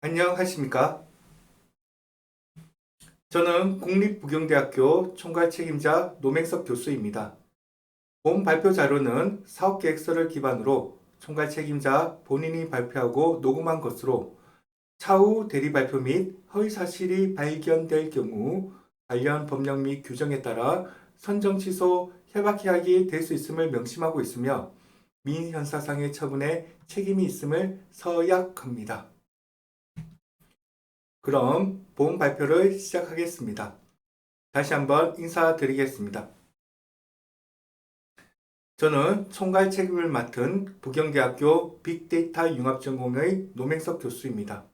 안녕하십니까? 저는 국립부경대학교 총괄 책임자 노맹석 교수입니다. 본 발표 자료는 사업계획서를 기반으로 총괄 책임자 본인이 발표하고 녹음한 것으로 차후 대리 발표 및 허위 사실이 발견될 경우 관련 법령 및 규정에 따라 선정 취소, 협약 계약이 될 수 있음을 명심하고 있으며 민형사상의 처분에 책임이 있음을 서약합니다. 그럼 본 발표를 시작하겠습니다. 다시 한번 인사드리겠습니다. 저는 총괄 책임을 맡은 부경대학교 빅데이터 융합전공의 노맹석 교수입니다.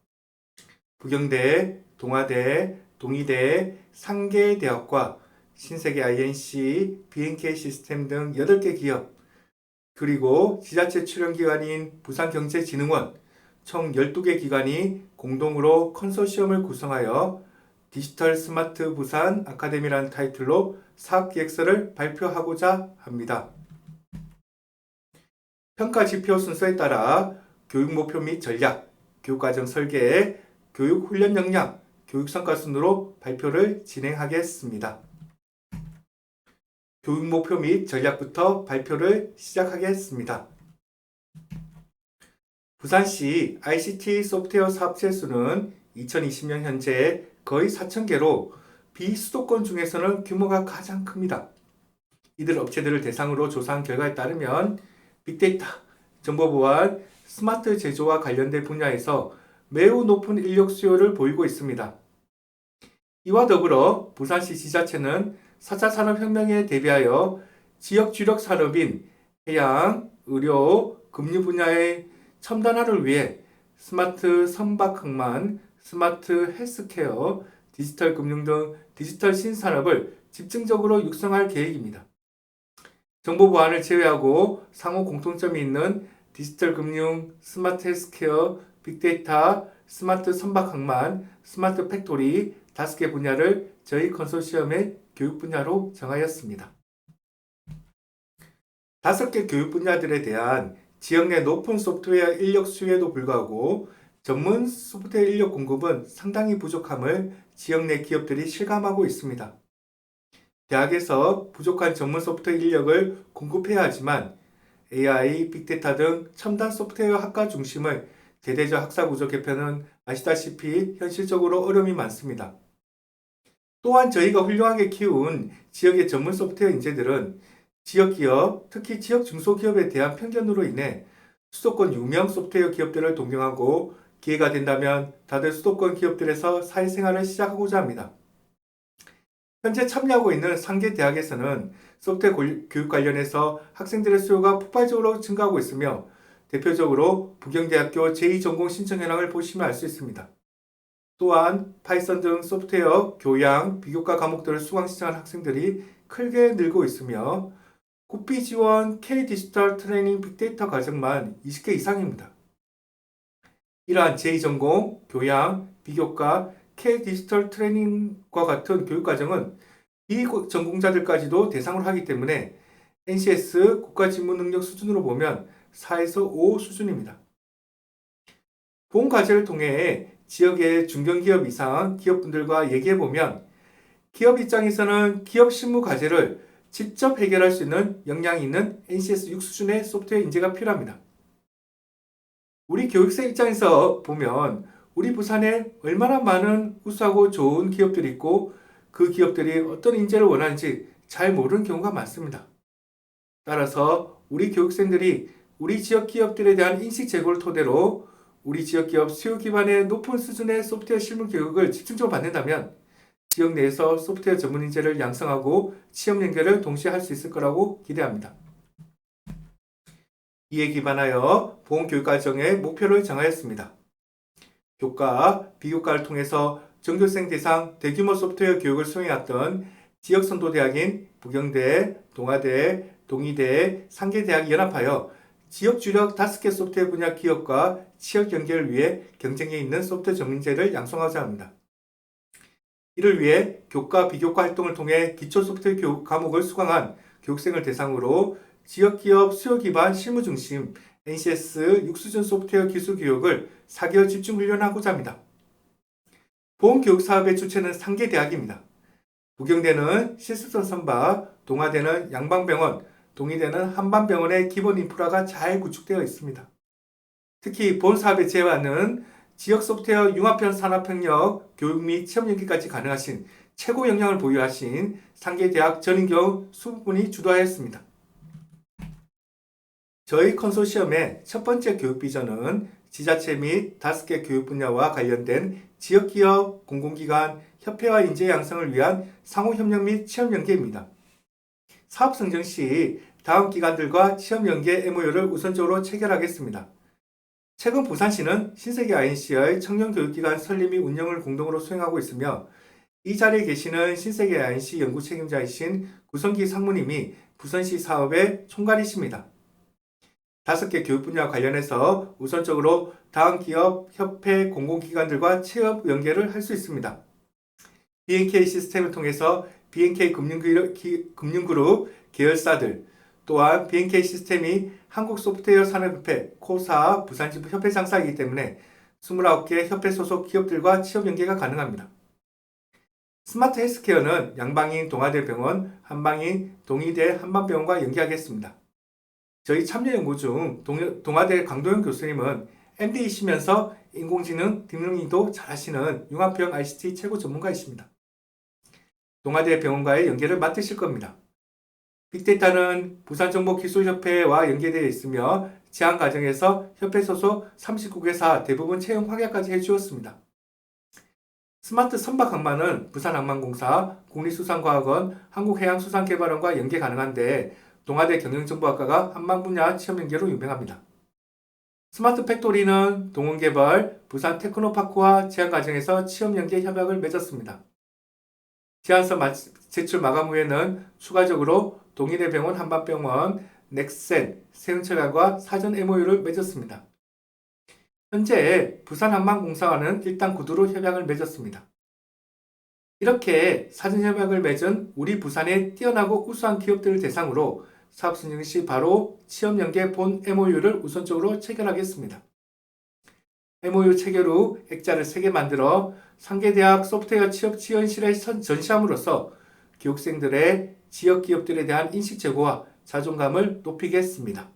부경대, 동아대, 동의대, 상계 대학과 신세계 INC, BNK 시스템 등 8개 기업, 그리고 지자체 출연기관인 부산경제진흥원, 총 12개 기관이 공동으로 컨소시엄을 구성하여 디지털 스마트 부산 아카데미라는 타이틀로 사업 기획서를 발표하고자 합니다. 평가 지표 순서에 따라 교육 목표 및 전략, 교육과정 설계, 교육 훈련 역량, 교육 성과 순으로 발표를 진행하겠습니다. 교육 목표 및 전략부터 발표를 시작하겠습니다. 부산시 ICT 소프트웨어 사업체 수는 2020년 현재 거의 4,000개로 비수도권 중에서는 규모가 가장 큽니다. 이들 업체들을 대상으로 조사한 결과에 따르면 빅데이터, 정보 보안, 스마트 제조와 관련된 분야에서 매우 높은 인력 수요를 보이고 있습니다. 이와 더불어 부산시 지자체는 4차 산업혁명에 대비하여 지역 주력 산업인 해양, 의료, 금융 분야의 첨단화를 위해 스마트 선박 항만, 스마트 헬스케어, 디지털 금융 등 디지털 신산업을 집중적으로 육성할 계획입니다. 정보 보안을 제외하고 상호 공통점이 있는 디지털 금융, 스마트 헬스케어, 빅데이터, 스마트 선박 항만, 스마트 팩토리 다섯 개 분야를 저희 컨소시엄의 교육 분야로 정하였습니다. 다섯 개 교육 분야들에 대한 지역 내 높은 소프트웨어 인력 수요에도 불구하고 전문 소프트웨어 인력 공급은 상당히 부족함을 지역 내 기업들이 실감하고 있습니다. 대학에서 부족한 전문 소프트웨어 인력을 공급해야 하지만 AI, 빅데이터 등 첨단 소프트웨어 학과 중심의 대대적 학사 구조 개편은 아시다시피 현실적으로 어려움이 많습니다. 또한 저희가 훌륭하게 키운 지역의 전문 소프트웨어 인재들은 지역 기업, 특히 지역 중소기업에 대한 편견으로 인해 수도권 유명 소프트웨어 기업들을 동경하고 기회가 된다면 다들 수도권 기업들에서 사회생활을 시작하고자 합니다. 현재 참여하고 있는 상계 대학에서는 소프트웨어 교육 관련해서 학생들의 수요가 폭발적으로 증가하고 있으며 대표적으로 부경대학교 제2전공 신청 현황을 보시면 알 수 있습니다. 또한 파이썬 등 소프트웨어, 교양, 비교과 과목들을 수강 신청한 학생들이 크게 늘고 있으며 국비 지원 K 디지털 트레이닝 빅데이터 과정만 20개 이상입니다. 이러한 제2전공, 교양, 비교과, K 디지털 트레이닝과 같은 교육 과정은 비전공자들까지도 대상으로 하기 때문에 NCS 국가 직무 능력 수준으로 보면 4에서 5 수준입니다. 본 과제를 통해 지역의 중견기업 이상 기업분들과 얘기해보면 기업 입장에서는 기업 실무 과제를 직접 해결할 수 있는 역량이 있는 NCS 6 수준의 소프트웨어 인재가 필요합니다. 우리 교육생 입장에서 보면 우리 부산에 얼마나 많은 우수하고 좋은 기업들이 있고 그 기업들이 어떤 인재를 원하는지 잘 모르는 경우가 많습니다. 따라서 우리 교육생들이 우리 지역 기업들에 대한 인식 제고를 토대로 우리 지역 기업 수요 기반의 높은 수준의 소프트웨어 실무 교육을 집중적으로 받는다면 지역 내에서 소프트웨어 전문 인재를 양성하고 취업 연결을 동시에 할 수 있을 거라고 기대합니다. 이에 기반하여 보험 교육 과정의 목표를 정하였습니다. 교과, 비교과를 통해서 전교생 대상 대규모 소프트웨어 교육을 수행해왔던 지역 선도 대학인 부경대, 동아대, 동의대, 상계대학이 연합하여 지역 주력 5개 소프트웨어 분야 기업과 취업 연결을 위해 경쟁에 있는 소프트웨어 전문제를 양성하자 합니다. 이를 위해 교과, 비교과 활동을 통해 기초 소프트웨어 교육 과목을 수강한 교육생을 대상으로 지역 기업 수요 기반 실무 중심 NCS 6수준 소프트웨어 기술 교육을 4개월 집중 훈련하고자 합니다. 보험 교육 사업의 주체는 상계 대학입니다. 부경대는 실습선 선박, 동아대는 양방병원, 동의대는 한반병원의 기본 인프라가 잘 구축되어 있습니다. 특히 본 사업의 제안은 지역 소프트웨어 융합형 산업협력 교육 및 체험 연계까지 가능하신 최고 역량을 보유하신 상계대학 전인경 수부분이 주도하였습니다. 저희 컨소시엄의 첫 번째 교육 비전은 지자체 및 다섯 개 교육 분야와 관련된 지역기업, 공공기관, 협회와 인재 양성을 위한 상호협력 및 체험 연계입니다. 사업 승정 시 다음 기관들과 체험 연계 MOU를 우선적으로 체결하겠습니다. 최근 부산시는 신세계 INC의 청년교육기관 설립 및 운영을 공동으로 수행하고 있으며 이 자리에 계시는 신세계 INC 연구 책임자이신 구성기 상무님이 부산시 사업의 총괄이십니다. 다섯 개 교육 분야 관련해서 우선적으로 다음 기업, 협회, 공공기관들과 체업 연계를 할 수 있습니다. BNK 시스템을 통해서 BNK 금융그룹 계열사들 또한 BNK 시스템이 한국 소프트웨어 산업협회, 코사, 부산지부 협회 상사이기 때문에 29개 협회 소속 기업들과 취업 연계가 가능합니다. 스마트 헬스케어는 양방인 동아대병원, 한방인 동의대 한방병원과 연계하겠습니다. 저희 참여 연구 중 동, 동아대 강도영 교수님은 MD이시면서 인공지능, 딥러닝도 잘하시는 융합형 ICT 최고 전문가이십니다. 동아대 병원과의 연계를 맡으실 겁니다. 빅데이터는 부산정보기술협회와 연계되어 있으며 제안 과정에서 협회 소속 39개사 대부분 채용 확약까지 해주었습니다. 스마트 선박 항만은 부산항만공사, 국립수산과학원, 한국해양수산개발원과 연계 가능한데 동아대 경영정보학과가 한방 분야 취업 연계로 유명합니다. 스마트 팩토리는 동원개발, 부산 테크노파크와 제안 과정에서 취업 연계 협약을 맺었습니다. 제안서 마- 제출 마감 후에는 추가적으로 동일의 병원 한반병원, 넥센, 세운철학과 사전 MOU를 맺었습니다. 현재 부산항만공사와는 일단 구두로 협약을 맺었습니다. 이렇게 사전 협약을 맺은 우리 부산의 뛰어나고 우수한 기업들을 대상으로 사업 승인 시 바로 취업 연계 본 MOU를 우선적으로 체결하겠습니다. MOU 체결 후 액자를 3개 만들어 상계대학 소프트웨어 취업 지원실에 선- 전시함으로써 교육생들의 지역 기업들에 대한 인식 제고와 자존감을 높이겠습니다.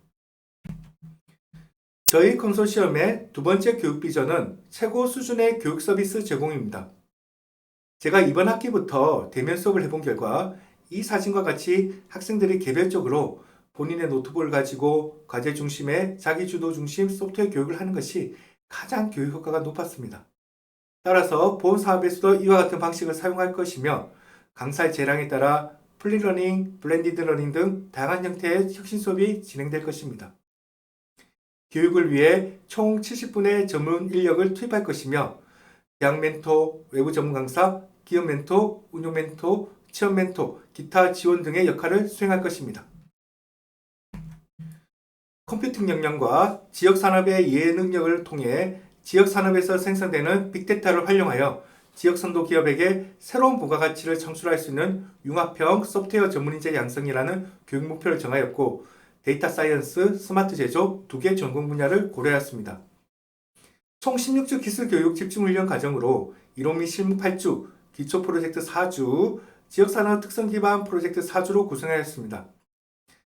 저희 컨소시엄의 두 번째 교육 비전은 최고 수준의 교육 서비스 제공입니다. 제가 이번 학기부터 대면 수업을 해본 결과 이 사진과 같이 학생들이 개별적으로 본인의 노트북을 가지고 과제 중심의 자기 주도 중심 소프트웨어 교육을 하는 것이 가장 교육 효과가 높았습니다. 따라서 본 사업에서도 이와 같은 방식을 사용할 것이며 강사의 재량에 따라 플리러닝, 블렌디드 러닝 등 다양한 형태의 혁신 수업이 진행될 것입니다. 교육을 위해 총 70분의 전문 인력을 투입할 것이며 대학 멘토, 외부 전문 강사, 기업 멘토, 운용 멘토, 체험 멘토, 기타 지원 등의 역할을 수행할 것입니다. 컴퓨팅 역량과 지역 산업의 이해 능력을 통해 지역 산업에서 생성되는 빅데이터를 활용하여 지역 선도 기업에게 새로운 부가 가치를 창출할 수 있는 융합형 소프트웨어 전문인재 양성이라는 교육 목표를 정하였고 데이터 사이언스, 스마트 제조 두 개 전공 분야를 고려하였습니다. 총 16주 기술 교육 집중 훈련 과정으로 이론 및 실무 8주, 기초 프로젝트 4주, 지역 산업 특성 기반 프로젝트 4주로 구성하였습니다.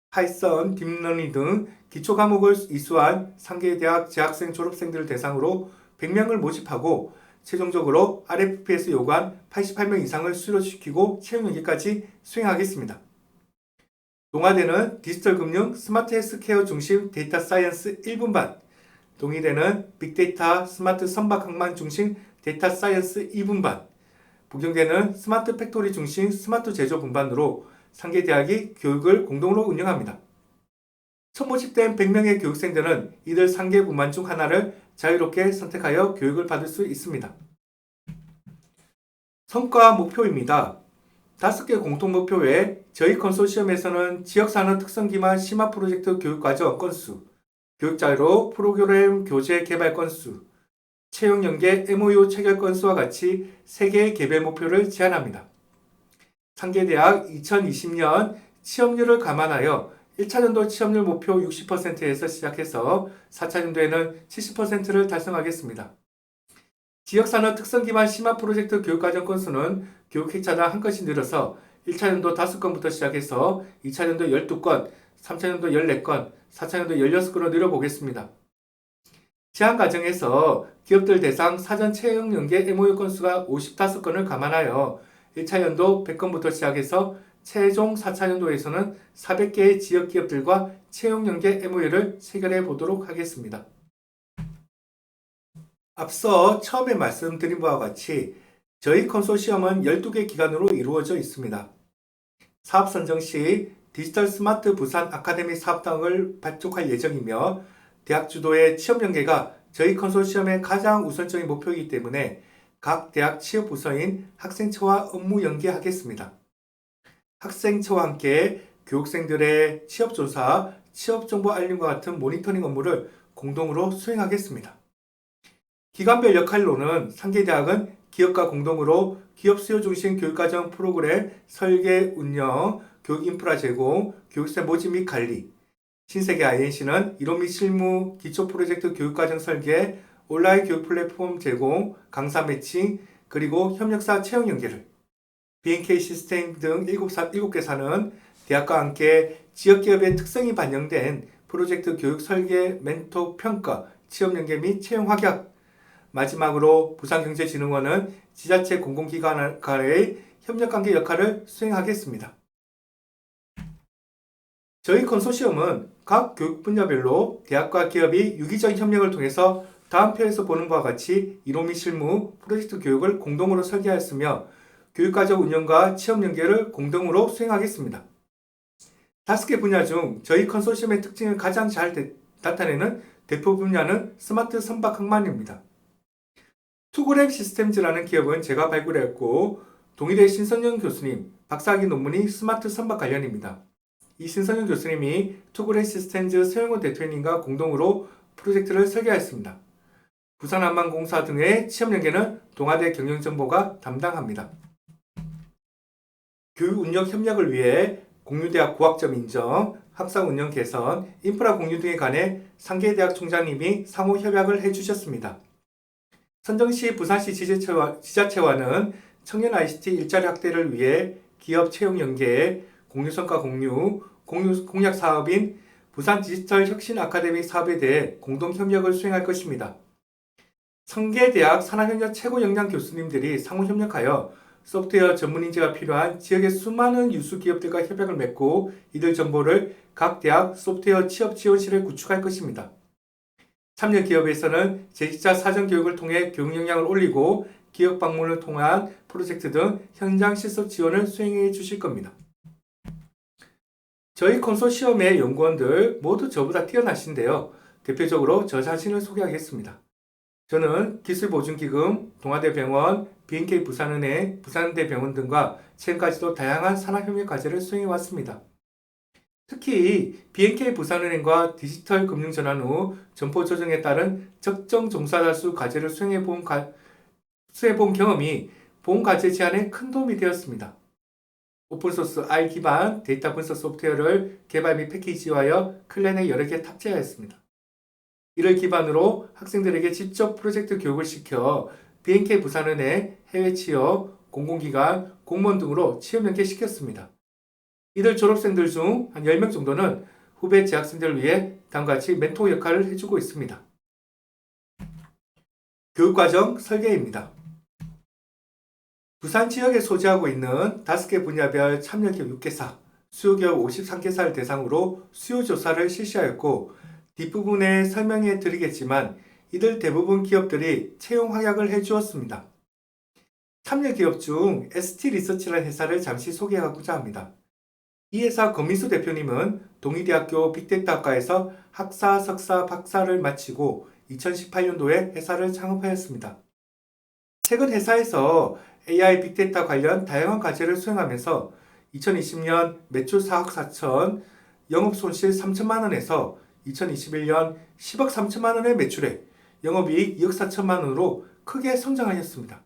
파이썬, 딥러닝 등 기초 과목을 이수한 상계대학 재학생 졸업생들을 대상으로 100명을 모집하고 최종적으로 RFP에서 요구한 88명 이상을 수료시키고 채용 연기까지 수행하겠습니다. 동아대는 디지털 금융, 스마트 헬스케어 중심 데이터 사이언스 1분반, 동의대는 빅데이터, 스마트 선박 항만 중심 데이터 사이언스 2분반, 부경대는 스마트 팩토리 중심 스마트 제조 분반으로 상계대학이 교육을 공동으로 운영합니다. 첫 모집된 100명의 교육생들은 이들 상계 분반 중 하나를 자유롭게 선택하여 교육을 받을 수 있습니다. 성과 목표입니다. 다섯 개 공통 목표 외에 저희 컨소시엄에서는 지역산업 특성 기반 심화 프로젝트 교육과정 건수, 교육자료 프로그램 교재 개발 건수, 채용 연계 MOU 체결 건수와 같이 3개의 개별 목표를 제안합니다. 상계대학 2020년 취업률을 감안하여 1차년도 취업률 목표 60%에서 시작해서 4차년도에는 70%를 달성하겠습니다. 지역산업 특성 기반 심화 프로젝트 교육과정 건수는 교육 회차당 한 건씩 늘어서 1차년도 5건부터 시작해서 2차년도 12건, 3차년도 14건, 4차년도 16건으로 늘어보겠습니다. 제한 과정에서 기업들 대상 사전 채용 연계 MOU 건수가 55건을 감안하여 1차 연도 100건부터 시작해서 최종 4차 연도에서는 400개의 지역 기업들과 채용 연계 MOU를 체결해 보도록 하겠습니다. 앞서 처음에 말씀드린 바와 같이 저희 컨소시엄은 12개 기관으로 이루어져 있습니다. 사업 선정 시 디지털 스마트 부산 아카데미 사업당을 발족할 예정이며 대학 주도의 취업 연계가 저희 컨소시엄의 가장 우선적인 목표이기 때문에 각 대학 취업 부서인 학생처와 업무 연계하겠습니다. 학생처와 함께 교육생들의 취업 조사, 취업 정보 알림과 같은 모니터링 업무를 공동으로 수행하겠습니다. 기관별 역할로는 상계대학은 기업과 공동으로 기업 수요 중심 교육과정 프로그램 설계, 운영, 교육 인프라 제공, 교육생 모집 및 관리, 신세계 INC는 이론 및 실무, 기초 프로젝트 교육과정 설계, 온라인 교육 플랫폼 제공, 강사 매칭, 그리고 협력사 채용 연계를 BNK 시스템 등 7사, 7개 사는 대학과 함께 지역기업의 특성이 반영된 프로젝트 교육 설계, 멘토, 평가, 취업 연계 및 채용 확약, 마지막으로 부산경제진흥원은 지자체 공공기관과의 협력관계 역할을 수행하겠습니다. 저희 컨소시엄은 각 교육 분야별로 대학과 기업이 유기적 협력을 통해서 다음 표에서 보는 바와 같이 및 실무, 프로젝트 교육을 공동으로 설계하였으며 교육과정 운영과 취업 연계를 공동으로 수행하겠습니다. 다섯 개 분야 중 저희 컨소시엄의 특징을 가장 잘 대- 나타내는 대표 분야는 스마트 선박 항만입니다. 투그램 시스템즈라는 기업은 제가 발굴했고 동의대 신선영 교수님 박사학위 논문이 스마트 선박 관련입니다. 이 신선영 교수님이 투그램 시스템즈 서영호 대표님과 공동으로 프로젝트를 설계하였습니다. 부산한방공사 등의 취업 연계는 동아대 경영정보가 담당합니다. 교육 운영 협력을 위해 공유대학 고학점 인정, 학사 운영 개선, 인프라 공유 등에 관해 상계대학 총장님이 상호 협약을 해주셨습니다. 선정시 부산시 지자체와, 지자체와는 청년 ICT 일자리 확대를 위해 기업 채용 연계, 공유성과 공유, 공유, 공약 사업인 부산 디지털 혁신 아카데미 사업에 대해 공동 협력을 수행할 것입니다. 성계대학 산학협력 최고 역량 교수님들이 상호 협력하여 소프트웨어 전문 인재가 필요한 지역의 수많은 유수 기업들과 협약을 맺고 이들 정보를 각 대학 소프트웨어 취업 지원실에 구축할 것입니다. 참여 기업에서는 재직자 사전 교육을 통해 교육 역량을 올리고 기업 방문을 통한 프로젝트 등 현장 실습 지원을 수행해 주실 겁니다. 저희 컨소시엄의 연구원들 모두 저보다 뛰어나신데요. 대표적으로 저 자신을 소개하겠습니다. 저는 기술보증기금, 동아대병원, BNK 부산은행, 부산대병원 등과 최근까지도 다양한 산학협력 과제를 수행해 왔습니다. 특히 BNK 부산은행과 디지털 금융 전환 후 점포 조정에 따른 적정 종사자 수 과제를 수행해 본, 가, 수행해 본 경험이 본 과제 제안에 큰 도움이 되었습니다. 오픈소스 R 기반 데이터 분석 소프트웨어를 개발 및 패키지화하여 클랜에 여러 개 탑재하였습니다. 이를 기반으로 학생들에게 직접 프로젝트 교육을 시켜 BNK 부산은행 해외 취업, 공공기관, 공무원 등으로 취업 연계시켰습니다. 이들 졸업생들 중 한 10명 정도는 후배 재학생들을 위해 다음과 같이 멘토 역할을 해주고 있습니다. 교육과정 설계입니다. 부산 지역에 소재하고 있는 5개 분야별 참여기업 6개사, 수요기업 53개사를 대상으로 수요조사를 실시하였고 뒷부분에 설명해 드리겠지만 이들 대부분 기업들이 채용 확약을 해 주었습니다. 참여 기업 중 ST 리서치라는 회사를 잠시 소개하고자 합니다. 이 회사 검민수 대표님은 동의대학교 빅데이터학과에서 학사, 석사, 박사를 마치고 2018년도에 회사를 창업하였습니다. 최근 회사에서 AI 빅데이터 관련 다양한 과제를 수행하면서 2020년 매출 4억 4천, 영업 손실 3천만 원에서 2021년 10억 3천만 원의 매출에 영업이익 2억 4천만 원으로 크게 성장하였습니다.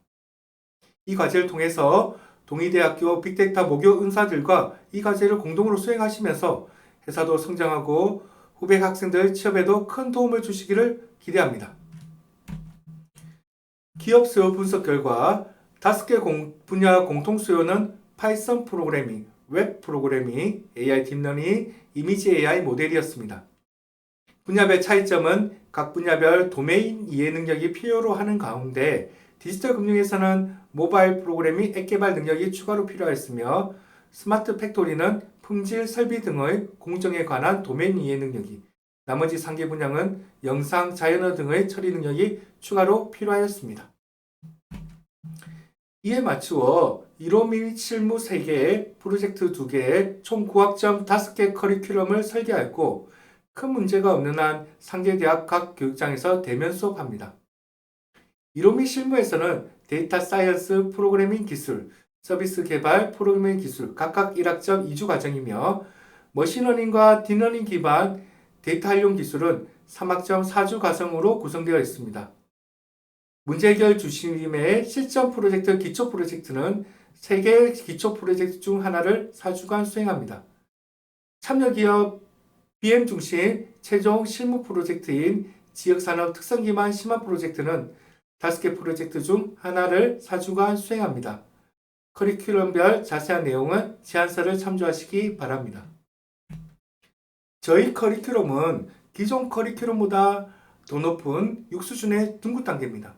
이 과제를 통해서 동의대학교 빅데이터 모교 은사들과 이 과제를 공동으로 수행하시면서 회사도 성장하고 후배 학생들 취업에도 큰 도움을 주시기를 기대합니다. 기업 수요 분석 결과 다섯 개 공- 분야 공통 수요는 파이썬 프로그래밍, 웹 프로그래밍, AI 딥러닝, 이미지 AI 모델이었습니다. 분야별 차이점은 각 분야별 도메인 이해 능력이 필요로 하는 가운데 디지털 금융에서는 모바일 프로그래밍 앱 개발 능력이 추가로 필요하였으며 스마트 팩토리는 품질 설비 등의 공정에 관한 도메인 이해 능력이 나머지 3개 분야는 영상, 자연어 등의 처리 능력이 추가로 필요하였습니다. 이에 맞추어 1호 및 실무 3개, 프로젝트 2개, 총 9학점 5개 커리큘럼을 설계하였고 큰 문제가 없는 한 상계 대학 각 교육장에서 대면 수업합니다. 1호 및 실무에서는 데이터 사이언스 프로그래밍 기술, 서비스 개발 프로그래밍 기술 각각 1학점 2주 과정이며 머신러닝과 딥러닝 기반 데이터 활용 기술은 3학점 4주 과정으로 구성되어 있습니다. 문제 해결 중심의 실전 프로젝트 기초 프로젝트는 3개 기초 프로젝트 중 하나를 4주간 수행합니다. 참여 기업 BM 중심 최종 실무 프로젝트인 지역산업 특성 기반 심화 프로젝트는 5개 프로젝트 중 하나를 4주간 수행합니다. 커리큘럼별 자세한 내용은 제안서를 참조하시기 바랍니다. 저희 커리큘럼은 기존 커리큘럼보다 더 높은 6수준의 등급 단계입니다.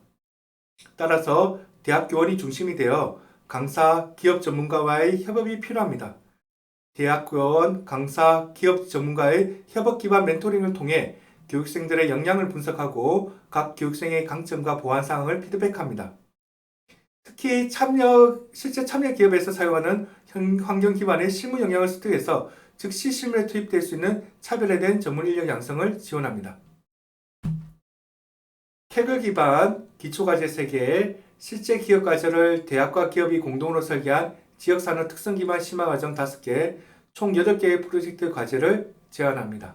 따라서 대학 교원이 중심이 되어 강사, 기업 전문가와의 협업이 필요합니다. 대학 교원, 강사, 기업 전문가의 협업 기반 멘토링을 통해 교육생들의 역량을 분석하고 각 교육생의 강점과 보완 사항을 피드백합니다. 특히 참여 실제 참여 기업에서 사용하는 현- 환경 기반의 실무 역량을 습득해서 즉시 실무에 투입될 수 있는 차별화된 전문 인력 양성을 지원합니다. 캐글 기반 기초 과제 3개, 실제 기업 과제를 대학과 기업이 공동으로 설계한 지역산업 특성 기반 심화 과정 5개, 총 8개의 프로젝트 과제를 제안합니다.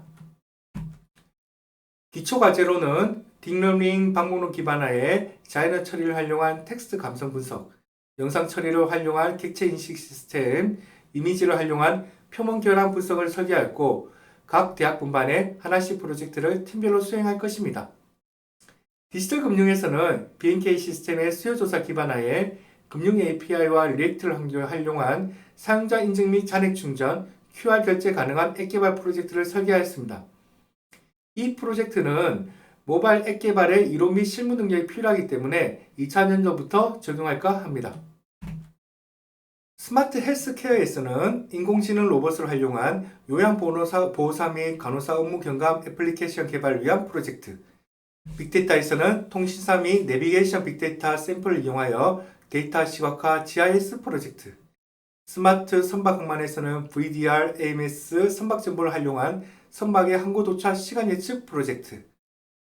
기초 과제로는 딥러닝 방법론 기반하에 자연어 처리를 활용한 텍스트 감성 분석, 영상 처리를 활용한 객체 인식 시스템, 이미지를 활용한 표본 결함 분석을 설계하였고 각 대학 분반에 하나씩 프로젝트를 팀별로 수행할 것입니다. 디지털 금융에서는 BNK 시스템의 수요 조사 기반하에 금융 API와 리액트를 활용한 사용자 인증 및 잔액 충전, QR 결제 가능한 앱 개발 프로젝트를 설계하였습니다. 이 프로젝트는 모바일 앱 개발에 이론 및 실무 능력이 필요하기 때문에 2000년도부터 적용할까 합니다. 스마트 헬스케어에서는 인공지능 로봇을 활용한 요양 보호사 보호사 및 간호사 업무 경감 애플리케이션 개발을 위한 프로젝트, 빅데이터에서는 통신사 및 내비게이션 빅데이터 샘플을 이용하여 데이터 시각화 GIS 프로젝트, 스마트 선박 항만에서는 VDR, AMS 선박 정보를 활용한 선박의 항구 도착 시간 예측 프로젝트,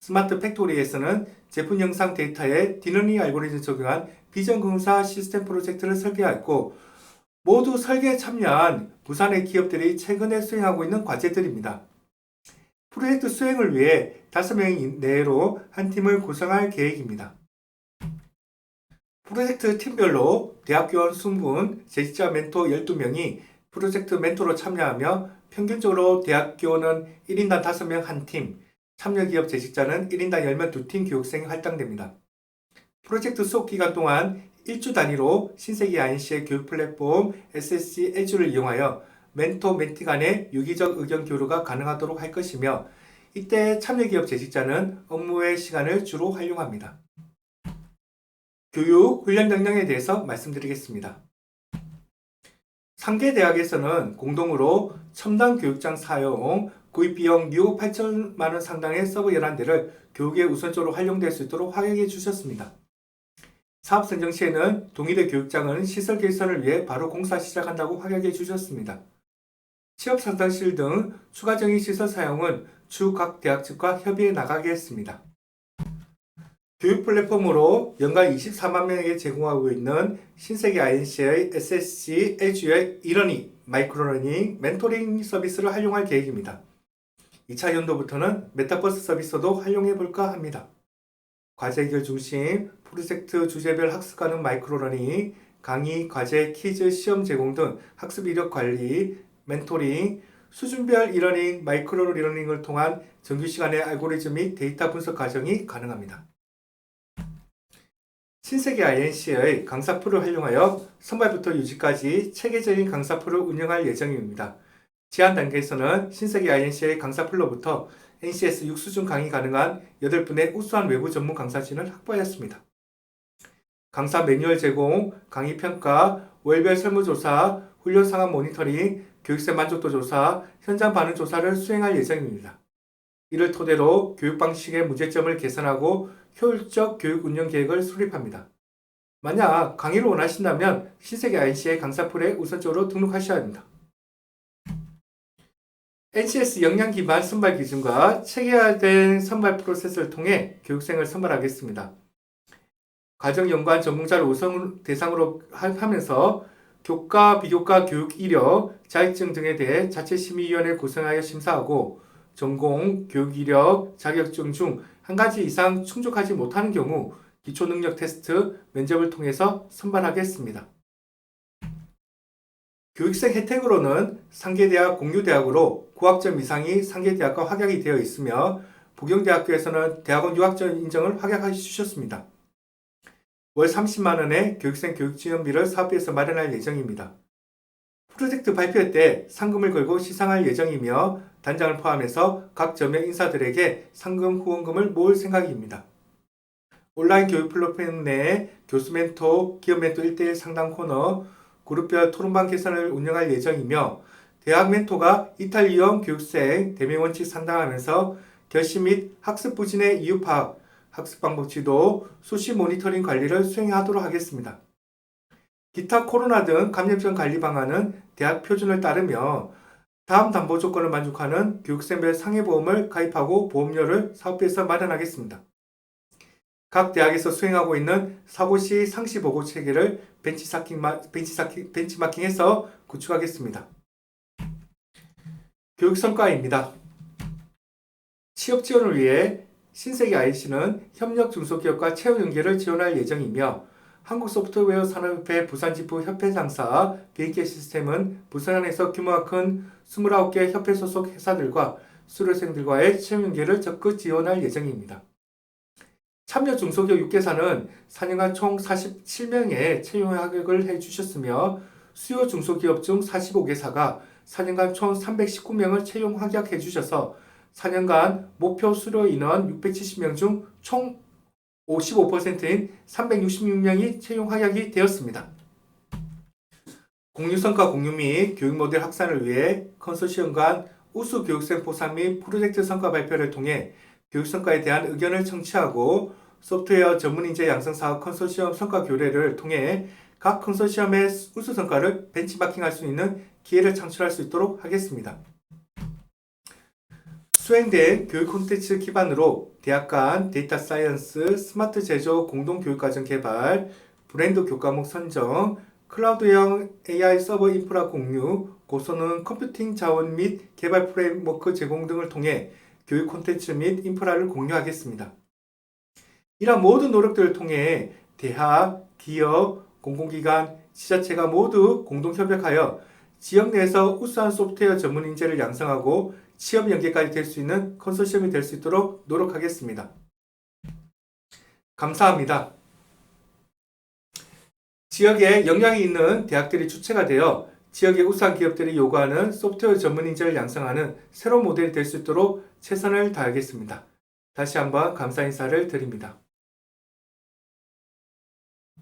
스마트 팩토리에서는 제품 영상 데이터에 디너닝 알고리즘 적용한 비전 공사 시스템 프로젝트를 설계하였고 모두 설계에 참여한 부산의 기업들이 최근에 수행하고 있는 과제들입니다. 프로젝트 수행을 위해 5명 내로 한 팀을 구성할 계획입니다. 프로젝트 팀별로 대학교원 20분, 재직자 멘토 12명이 프로젝트 멘토로 참여하며 평균적으로 대학교원은 1인당 5명 한 팀, 참여기업 재직자는 1인당 10명 2팀 교육생이 할당됩니다. 프로젝트 수업 기간 동안 1주 단위로 신세계 INC의 교육 플랫폼 SSC 에듀를 이용하여 멘토 멘티 간의 유기적 의견 교류가 가능하도록 할 것이며 이때 참여기업 재직자는 업무의 시간을 주로 활용합니다. 교육 훈련 역량에 대해서 말씀드리겠습니다. 상계 대학에서는 공동으로 첨단 교육장 사용, 구입 비용 6억 8천만 원 상당의 서버 11대를 교육에 우선적으로 활용될 수 있도록 확인해 주셨습니다. 사업 선정 시에는 동일의 교육장은 시설 개선을 위해 바로 공사 시작한다고 확인해 주셨습니다. 취업 상담실 등 추가적인 시설 사용은 추후 각 대학 측과 협의해 나가게 했습니다. 교육 플랫폼으로 연간 24만 명에게 제공하고 있는 신세계 INC의 SSC 에듀의 이러닝, 마이크로러닝, 멘토링 서비스를 활용할 계획입니다. 2차 연도부터는 메타버스 서비스도 활용해 볼까 합니다. 과제 해결 중심, 프로젝트 주제별 학습 가능 마이크로러닝, 강의, 과제, 퀴즈, 시험 제공 등 학습 이력 관리, 멘토링, 수준별 이러닝, 마이크로 리러닝을 통한 정규 시간의 알고리즘 및 데이터 분석 과정이 가능합니다. 신세계 INC의 강사 풀을 활용하여 선발부터 유지까지 체계적인 강사 풀을 운영할 예정입니다. 제한 단계에서는 신세계 INC의 강사 풀로부터 NCS 6수준 강의 가능한 8분의 우수한 외부 전문 강사진을 확보하였습니다. 강사 매뉴얼 제공, 강의 평가, 월별 설문조사, 훈련 상황 모니터링, 교육생 만족도 조사, 현장 반응 조사를 수행할 예정입니다. 이를 토대로 교육 방식의 문제점을 개선하고 효율적 교육 운영 계획을 수립합니다. 만약 강의를 원하신다면 신세계 IC의 강사풀에 우선적으로 등록하셔야 합니다. NCS 역량 기반 선발 기준과 체계화된 선발 프로세스를 통해 교육생을 선발하겠습니다. 가정 연구원 전문자를 우선 대상으로 하- 하면서 교과, 비교과 교육 이력, 자격증 등에 대해 자체 심의위원회 구성하여 심사하고 전공, 교육 이력, 자격증 중 한 가지 이상 충족하지 못하는 경우 기초 능력 테스트, 면접을 통해서 선발하겠습니다. 교육생 혜택으로는 상계대학 공유대학으로 고학점 이상이 상계대학과 확약이 되어 있으며 부경대학교에서는 대학원 유학점 인정을 확약해 주셨습니다. 월 30만 원의 교육생 교육지원비를 사업부에서 마련할 예정입니다. 프로젝트 발표 때 상금을 걸고 시상할 예정이며 단장을 포함해서 각 점의 인사들에게 상금 후원금을 모을 생각입니다. 온라인 교육 플랫폼 내에 교수 멘토, 기업 멘토 1대1 상담 코너, 그룹별 토론방 개선을 운영할 예정이며 대학 멘토가 이탈 위험 교육생 대명 원칙 상담하면서 결심 및 학습 부진의 이유 파악, 학습 방법 지도, 수시 모니터링 관리를 수행하도록 하겠습니다. 기타 코로나 등 감염병 관리 방안은 대학 표준을 따르며 다음 담보 조건을 만족하는 교육생별 상해보험을 가입하고 보험료를 사업부에서 마련하겠습니다. 각 대학에서 수행하고 있는 사고 시 상시 보고 체계를 벤치사킹, 벤치마킹 해서 구축하겠습니다. 교육 성과입니다. 취업 지원을 위해 신세계 IC는 협력 중소기업과 채용 연계를 지원할 예정이며 한국소프트웨어 산업협회 부산지부 협회장사 BK 시스템은 부산에서 규모가 큰 29개 협회 소속 회사들과 수료생들과의 채용 연계를 적극 지원할 예정입니다. 참여 중소기업 6개사는 4년간 총 47명의 채용 합격을 해주셨으며 수요 중소기업 중 45개사가 4년간 총 319명을 채용 합격해 주셔서 4년간 목표 수료 인원 670명 중 총 55%인 366명이 채용 합격이 되었습니다. 공유성과 공유 및 교육 모델 확산을 위해 컨소시엄 간 우수 교육생 포상 및 프로젝트 성과 발표를 통해 교육 성과에 대한 의견을 청취하고 소프트웨어 전문 인재 양성 사업 컨소시엄 성과 교례를 통해 각 컨소시엄의 우수 성과를 벤치마킹할 수 있는 기회를 창출할 수 있도록 하겠습니다. 수행된 교육 콘텐츠 기반으로 대학 간 데이터 사이언스, 스마트 제조 공동 교육과정 개발, 브랜드 교과목 선정, 클라우드형 AI 서버 인프라 공유, 고소능 컴퓨팅 자원 및 개발 프레임워크 제공 등을 통해 교육 콘텐츠 및 인프라를 공유하겠습니다. 이러한 모든 노력들을 통해 대학, 기업, 공공기관, 지자체가 모두 공동 협력하여 지역 내에서 우수한 소프트웨어 전문 인재를 양성하고 취업 연계까지 될 수 있는 컨소시엄이 될 수 있도록 노력하겠습니다. 감사합니다. 지역에 역량이 있는 대학들이 주체가 되어 지역의 우수한 기업들이 요구하는 소프트웨어 전문 인재를 양성하는 새로운 모델이 될 수 있도록 최선을 다하겠습니다. 다시 한번 감사 인사를 드립니다.